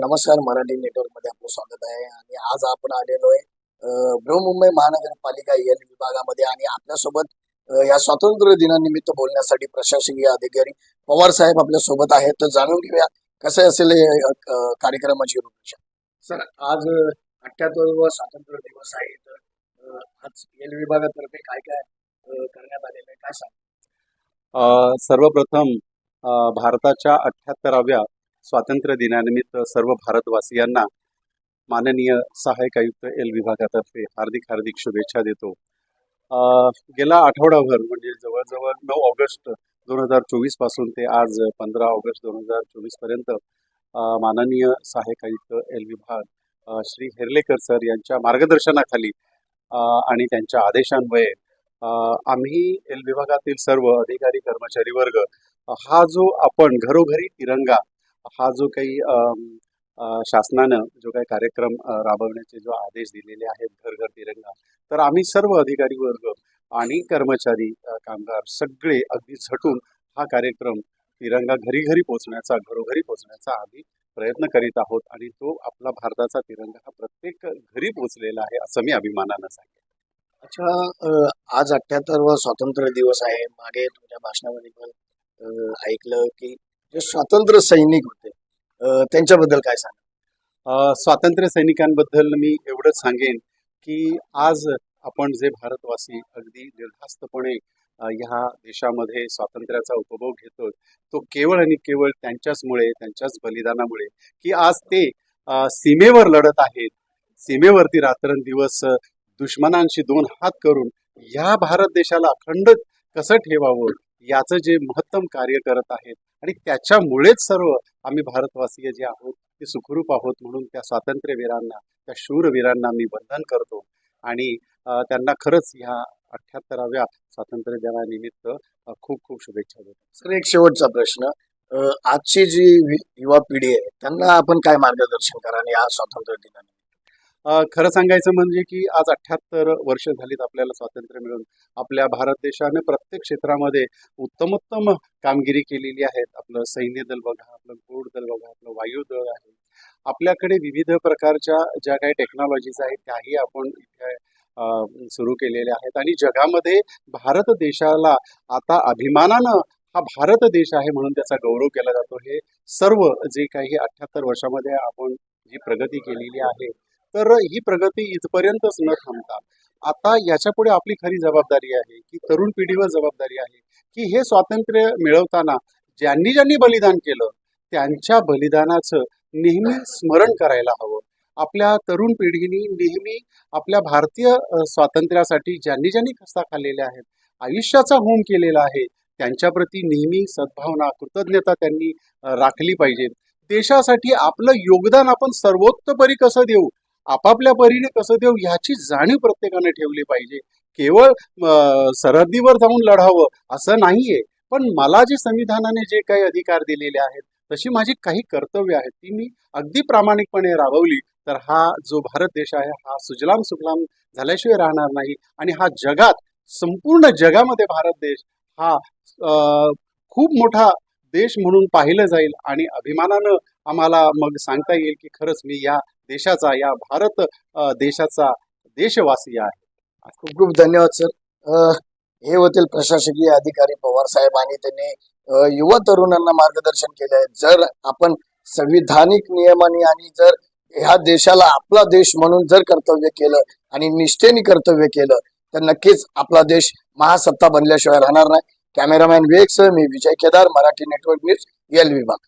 नमस्कार मराठी नेटवर्कमध्ये आपलं स्वागत आहे. आणि आज आपण आलेलो आहे अ, बृहन्मुंबई महानगरपालिका एल विभागामध्ये. आणि आपल्यासोबत या स्वातंत्र्य दिनानिमित्त बोलण्यासाठी प्रशासकीय अधिकारी पवार साहेब आपल्यासोबत आहेत. तर जाणून घेऊया कसं असेल हे, कार्यक्रमाची रूपरेषा? सर आज अठ्याहत्तर स्वातंत्र्य दिवस आहे. तर आज एल विभागातर्फे काय काय करण्यात आलेलं आहे? काय सांग सर्वप्रथम अ, भारताच्या अठ्याहत्तराव्या स्वातंत्र्य दिनानिमित्त सर्व भारतवासियांना माननीय सहाय्यक आयुक्त एल विभागातर्फे हार्दिक हार्दिक शुभेच्छा देतो. गेला आठवडाभर म्हणजे जवळजवळ नऊ ऑगस्ट दोन हजार चोवीसपासून ते आज पंधरा ऑगस्ट दोन हजार चोवीसपर्यंत माननीय सहाय्यक आयुक्त एल विभाग श्री हेर्लेकर सर यांच्या मार्गदर्शनाखाली आणि त्यांच्या आदेशान्वये आम्ही एल विभागातील सर्व अधिकारी कर्मचारी वर्ग हा जो आपण घरोघरी तिरंगा हा जो काही शासनानं जो काही कार्यक्रम राबवण्याचे जो आदेश दिलेले आहेत घर घर तिरंगा तर आम्ही सर्व अधिकारी वर्ग आणि कर्मचारी कामगार सगळे अगदी झटून हा कार्यक्रम तिरंगा घरी घरी पोहोचण्याचा घरोघरी पोहोचण्याचा आम्ही प्रयत्न करीत आहोत आणि तो आपला भारताचा तिरंगा हा प्रत्येक घरी पोहोचलेला आहे असं मी अभिमानानं सांगेन. अच्छा आज अठ्याहत्तरवा स्वातंत्र्य दिवस आहे. मागे तुमच्या भाषणामध्ये पण ऐकलं की जे स्वातंत्र्य सैनिक होते त्यांच्याबद्दल काय सांग स्वातंत्र्य सैनिकांबद्दल मी एवढंच सांगेन की आज आपण जे भारतवासी अगदी निर्धास्तपणे ह्या देशामध्ये स्वातंत्र्याचा उपभोग घेतो तो केवळ आणि केवळ त्यांच्याचमुळे त्यांच्याच बलिदानामुळे की आज ते सीमेवर लढत आहेत सीमेवरती रात्रंदिवस दुश्मनांशी दोन हात करून ह्या भारत देशाला अखंड कसं ठेवावं याचं जे महत्तम कार्य करत आहेत आणि त्याच्यामुळेच सर्व आम्ही भारतवासीय जे आहोत ते सुखरूप आहोत म्हणून त्या स्वातंत्र्यवीरांना त्या शूरवीरांना मी वंदन करतो. आणि त्यांना खरंच ह्या अठ्याहत्तराव्या स्वातंत्र्य दिनानिमित्त खूप खूप शुभेच्छा देतो. सर एक शेवटचा प्रश्न. आजची जी युवा पिढी आहे त्यांना आपण काय मार्गदर्शन करा या स्वातंत्र्य दिनानिमित्त खरं सांगायचं म्हणजे की आज अठ्याहत्तर वर्ष झालीत आपल्याला स्वातंत्र्य मिळून. आपल्या भारत देशाने प्रत्येक क्षेत्रामध्ये उत्तमोत्तम कामगिरी केलेली आहे आपलं सैन्य दल बघा आपलं गोड दल बघा आपलं वायुदल आहे. आपल्याकडे विविध प्रकारच्या ज्या काही टेक्नॉलॉजीज आहेत त्याही आपण इथे सुरू केलेल्या आहेत. आणि जगामध्ये भारत देशाला आता अभिमानानं हा भारत देश आहे म्हणून त्याचा गौरव केला जातो. हे सर्व जे काही अठ्याहत्तर वर्षामध्ये आपण जी प्रगती केलेली आहे तर ही प्रगती इथपर्यंतच न थांबता आता याच्यापुढे आपली खरी जबाबदारी आहे की तरुण पिढीवर जबाबदारी आहे की हे स्वातंत्र्य मिळवताना ज्यांनी ज्यांनी बलिदान केलं त्यांच्या बलिदानाचं नेहमी स्मरण करायला हवं. आपल्या तरुण पिढीने नेहमी आपल्या भारतीय स्वातंत्र्यासाठी ज्यांनी ज्यांनी खस्ता खाल्लेल्या आहेत आयुष्याचा होम केलेला आहे त्यांच्याप्रती नेहमी सद्भावना कृतज्ञता त्यांनी राखली पाहिजे. देशासाठी आपलं योगदान आपण सर्वोत्तपरी कसं देऊ आपापल्या परीने कसं देऊ ह्याची जाणीव प्रत्येकाने ठेवली पाहिजे. केवळ सरहद्दीवर जाऊन लढावं असं नाहीये. पण मला जे संविधानाने जे काही अधिकार दिलेले आहेत तशी माझी काही कर्तव्य आहेत ती मी अगदी प्रामाणिकपणे राबवली तर हा जो भारत देश आहे हा सुजलाम सुफलाम झाल्याशिवाय राहणार नाही. आणि हा जगात संपूर्ण जगामध्ये भारत देश हा खूप मोठा देश म्हणून पाहिलं जाईल आणि अभिमानानं आम्हाला मग सांगता येईल की खरंच मी या देशाचा या भारत देशाचा देशवासी आहे. खूप खूप धन्यवाद सर. हे होतील प्रशासकीय अधिकारी पवार साहेब आणि त्यांनी युवा तरुणांना मार्गदर्शन केले आहे. जर आपण संविधानिक नियमाने आणि जर ह्या देशाला आपला देश म्हणून जर कर्तव्य केलं आणि निष्ठेने कर्तव्य केलं तर नक्कीच आपला देश महासत्ता बनल्याशिवाय राहणार नाही. कॅमेरामॅन वेग सह मी विजय केदार मराठी नेटवर्क न्यूज एल विभाग.